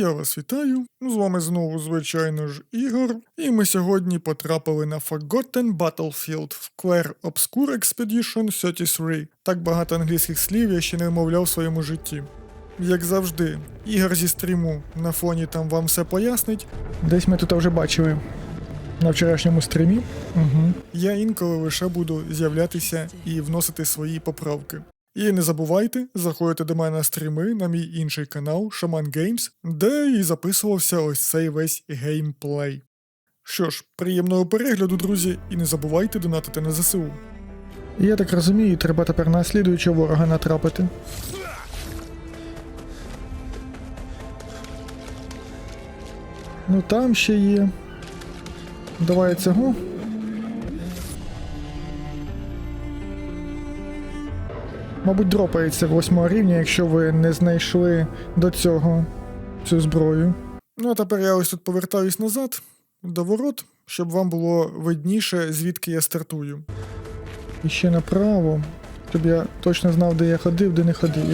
Я вас вітаю. З вами знову, звичайно ж, Ігор. І ми сьогодні потрапили на Forgotten Battlefield в Clair Obscure Expedition 33. Так багато англійських слів я ще не вимовляв в своєму житті. Як завжди, Ігор зі стріму на фоні там вам все пояснить. Десь ми тут вже бачили на вчорашньому стрімі. Угу. Я інколи лише буду з'являтися і вносити свої поправки. І не забувайте заходити до мене на стріми на мій інший канал Shaman Games, де і записувався ось цей весь геймплей. Що ж, приємного перегляду, друзі, і не забувайте донатити на ЗСУ. Я так розумію, треба тепер на слідуючого ворога натрапити. Ну там ще є. Давай цього. Мабуть, дропається восьмого рівня, якщо ви не знайшли до цього цю зброю. Ну а тепер я ось тут повертаюсь назад до ворот, щоб вам було видніше, звідки я стартую. І ще направо, щоб я точно знав, де я ходив, де не ходив.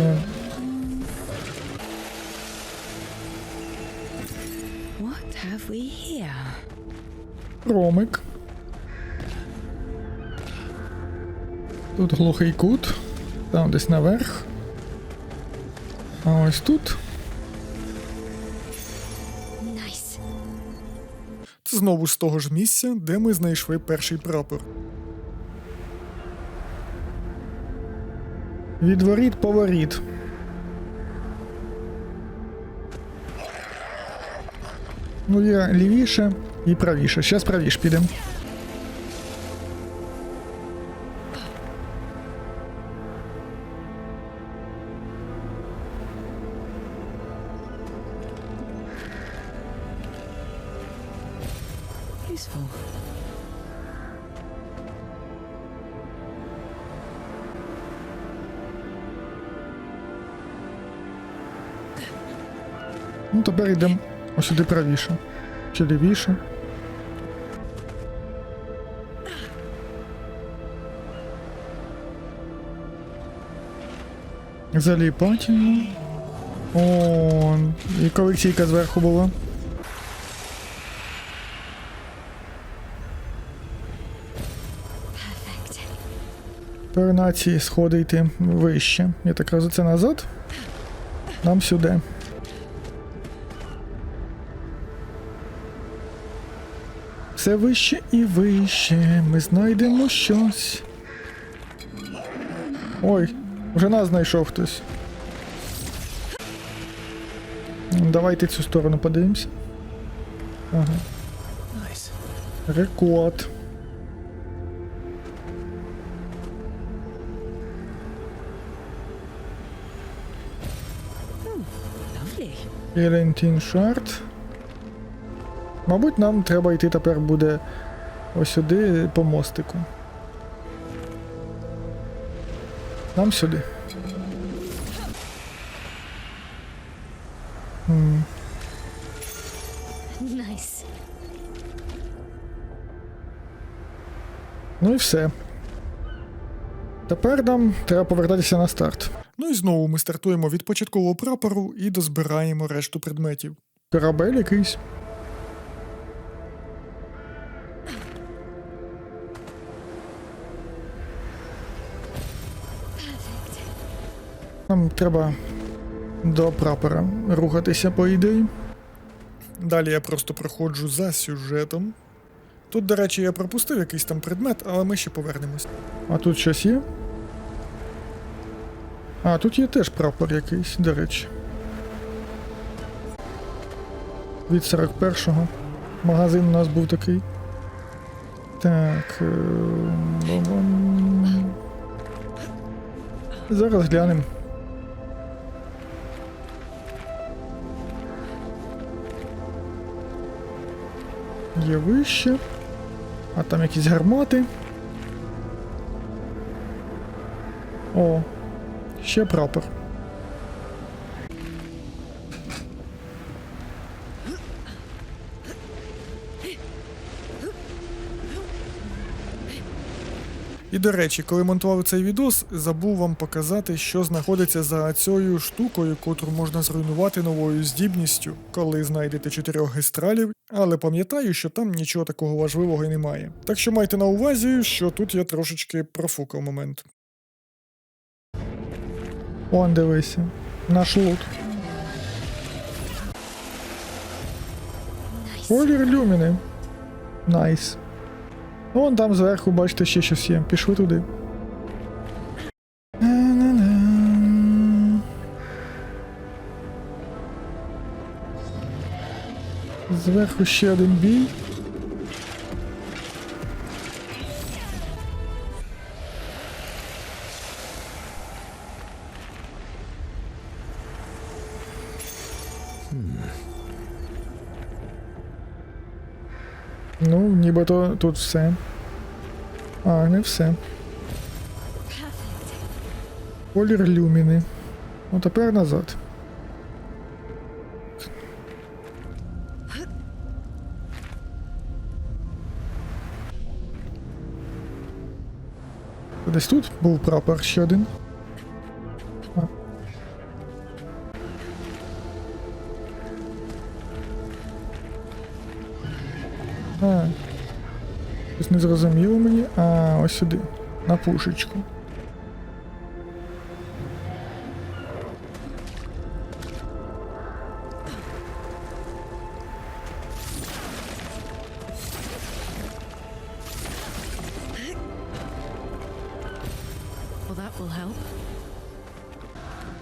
What have we here? Ромик. Тут глухий кут. Там десь наверх. А ось тут. Nice. Це знову з того ж місця, де ми знайшли перший прапор. Від воріт поворіт. Ну, є лівіше і правіше. Зараз правіше підемо. Useful. Ну, тепер йдемо ось сюди правіше. Чи лівіше. Заліпательно. О, і колекційка зверху була. Тепер сходи йти вище. Я так кажу, це назад. Нам сюди. Все вище і вище. Ми знайдемо щось. Ой, вже нас знайшов хтось. Давайте цю сторону подивимося. Ага. Nice. Рекорд. Єлентін шарт. Мабуть, нам треба йти тепер буде ось сюди по мостику. Нам сюди. Nice. Ну і все. Тепер нам треба повертатися на старт. Ну і знову ми стартуємо від початкового прапору і дозбираємо решту предметів. Корабель якийсь. Нам треба до прапора рухатися, по ідеї. Далі я просто проходжу за сюжетом. Тут, до речі, я пропустив якийсь там предмет, але ми ще повернемось. А тут щось є? А, тут є теж прапор якийсь, до речі. Від 41-го. Магазин у нас був такий. Так. е. Зараз глянемо. Є вище. А там якісь гармати. О, ще прапор. І до речі, коли монтував цей відос, забув вам показати, що знаходиться за цією штукою, котру можна зруйнувати новою здібністю, коли знайдете чотирьох гестралів, але пам'ятаю, що там нічого такого важливого і немає. Так що майте на увазі, що тут я трошечки профукав момент. Он дивися. Наш лут. Колір люміни. Найс. Вон там зверху, бачите, ще щось є. Пішли туди. Зверху ще один бій. Ну, нібито тут все. А, не все. Колір люміни. Ну тепер назад. Десь тут був прапор ще один. Не зрозуміло мені. А, ось сюди. На пушечку.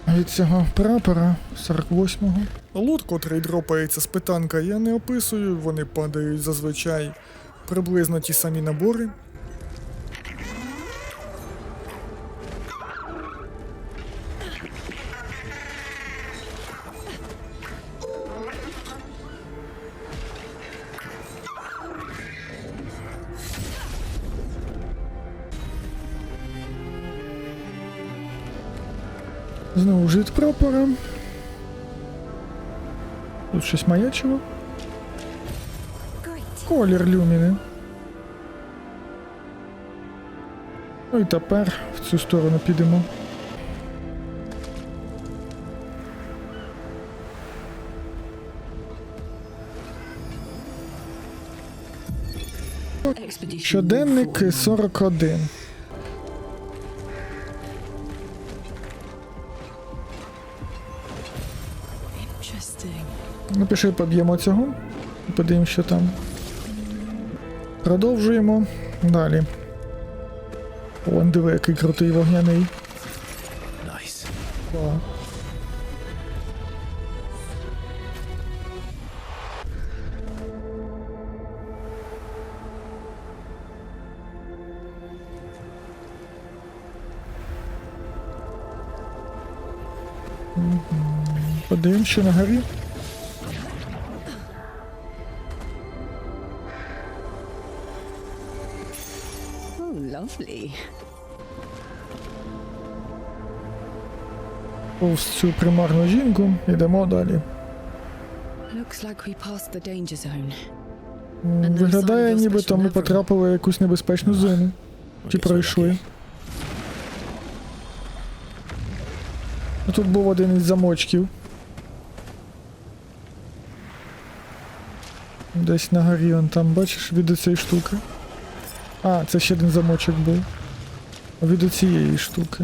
Від цього прапора 48-го. Лут, котрий дропається з питанка, я не описую, вони падають зазвичай приблизно ті самі набори. Знову ж від прапора. Тут щось маячило. Колір люміни. Ну і тепер в цю сторону підемо. Щоденник 41. Interesting. Ну, пішли поб'ємо цього. і Подивимось, що там. Продовжуємо. Далі. Вон диви, який крутий вогняний. Nice. Подивимось, що на горі. Lovely. Повз цю примарну жінку йдемо далі. Looks like we passed the danger zone. Виглядає, нібито ми потрапили в якусь небезпечну зону. Чи пройшли. Ну, Тут був один із замочків. Десь на горі он там, бачиш, від цієї штуки. А, це ще один замочок був. Від цієї штуки.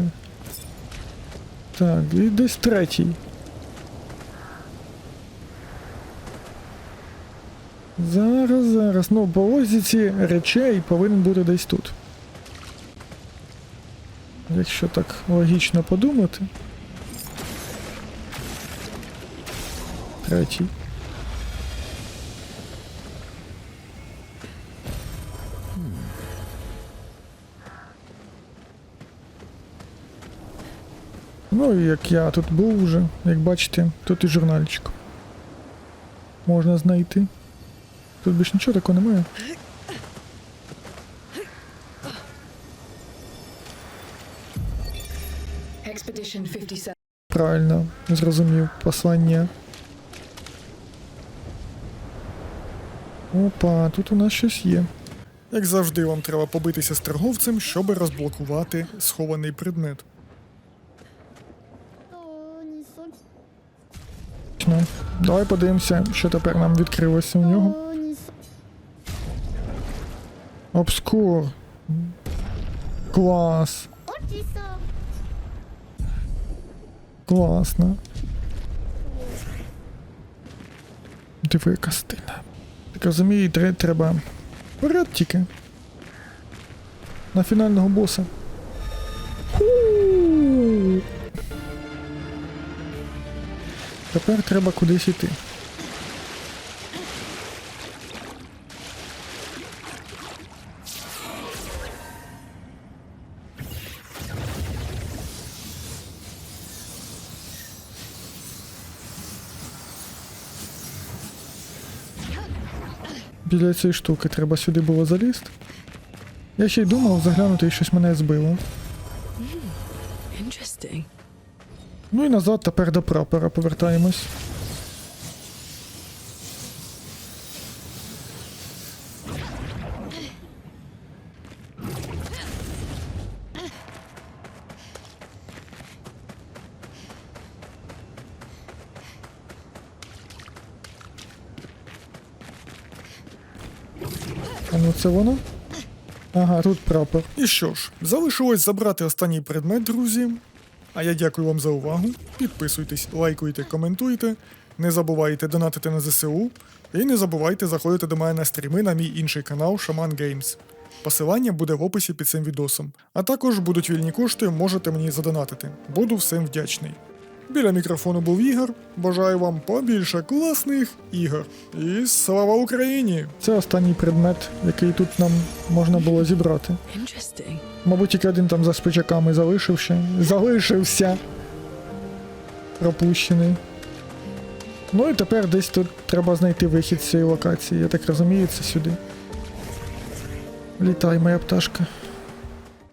Так, і десь третій. Зараз, зараз. Ну, по логіці речей повинен бути десь тут. Якщо так логічно подумати. Третій. Ну і як я тут був вже, як бачите, тут і журнальчик. Можна знайти. Тут більш нічого такого немає. Expedition 57. Правильно, зрозумів послання. Опа, тут у нас щось є. Як завжди, вам треба побитися з торговцем, щоб розблокувати схований предмет. Ну, Давай подивимося, що тепер нам відкрилося у нього. Обскур. Клас. Класно. Диви стильна. Так розумію, треба. Вперед тільки. На фінального боса. Тепер треба кудись іти. Біля цієї штуки треба сюди було залізти. Я ще й думав заглянути і щось мене збило. Ну і назад тепер до прапора повертаємось. А ну це воно? Ага, тут прапор. І що ж, залишилось забрати останній предмет, друзі. А я дякую вам за увагу. Підписуйтесь, лайкуйте, коментуйте. Не забувайте донатити на ЗСУ. І не забувайте заходити до мене на стріми на мій інший канал Shaman Games. Посилання буде в описі під цим відосом. А також будуть вільні кошти, можете мені задонатити. Буду всім вдячний. Біля мікрофону був Ігор. Бажаю вам побільше класних ігор. І слава Україні! Це останній предмет, який тут нам можна було зібрати. Мабуть, тільки один там за спичаками залишив ще. Залишився. Пропущений. Ну і тепер десь тут треба знайти вихід з цієї локації. Я так розумію, це сюди. Літай, моя пташка.